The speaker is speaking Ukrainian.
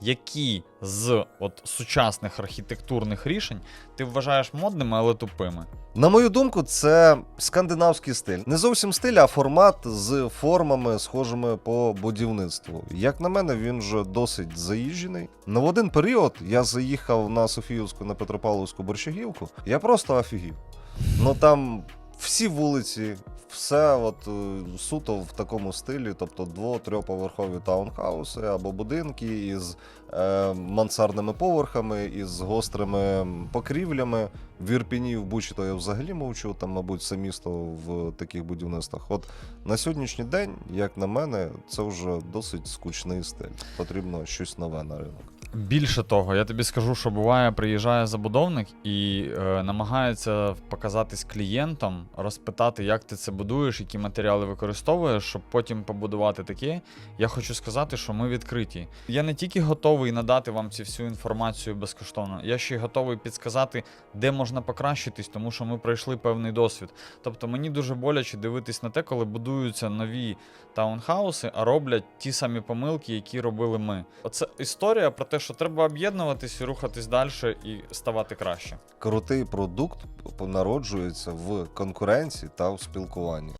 які з от сучасних архітектурних рішень ти вважаєш модними, але тупими? На мою думку, це скандинавський стиль. Не зовсім стиль, а формат з формами, схожими по будівництву. Як на мене, він вже досить заїжджений. На один період я заїхав на Софіївську на Петропавловську борщагівку. Я просто офігів. Ну там всі вулиці, все от е, суто в такому стилі, тобто дво-трьохповерхові таунхауси або будинки із е, мансардними поверхами, із гострими покрівлями. В Ірпіні, в Бучі, то я взагалі мовчу, там, мабуть, все місто в таких будівництвах. От на сьогоднішній день, як на мене, це вже досить скучний стиль. Потрібно щось нове на ринок. Більше того, я тобі скажу, що буває, приїжджає забудовник і е, намагається показатись клієнтам, розпитати, як ти це будуєш, які матеріали використовуєш, щоб потім побудувати таке. Я хочу сказати, що ми відкриті. Я не тільки готовий надати вам цю всю інформацію безкоштовно, я ще й готовий підсказати, де можна покращитись, тому що ми пройшли певний досвід. Тобто мені дуже боляче дивитись на те, коли будуються нові таунхауси, а роблять ті самі помилки, які робили ми. Оце історія про те, що треба об'єднуватись рухатись далі і ставати краще. Крутий продукт народжується в конкуренції та в спілкуванні.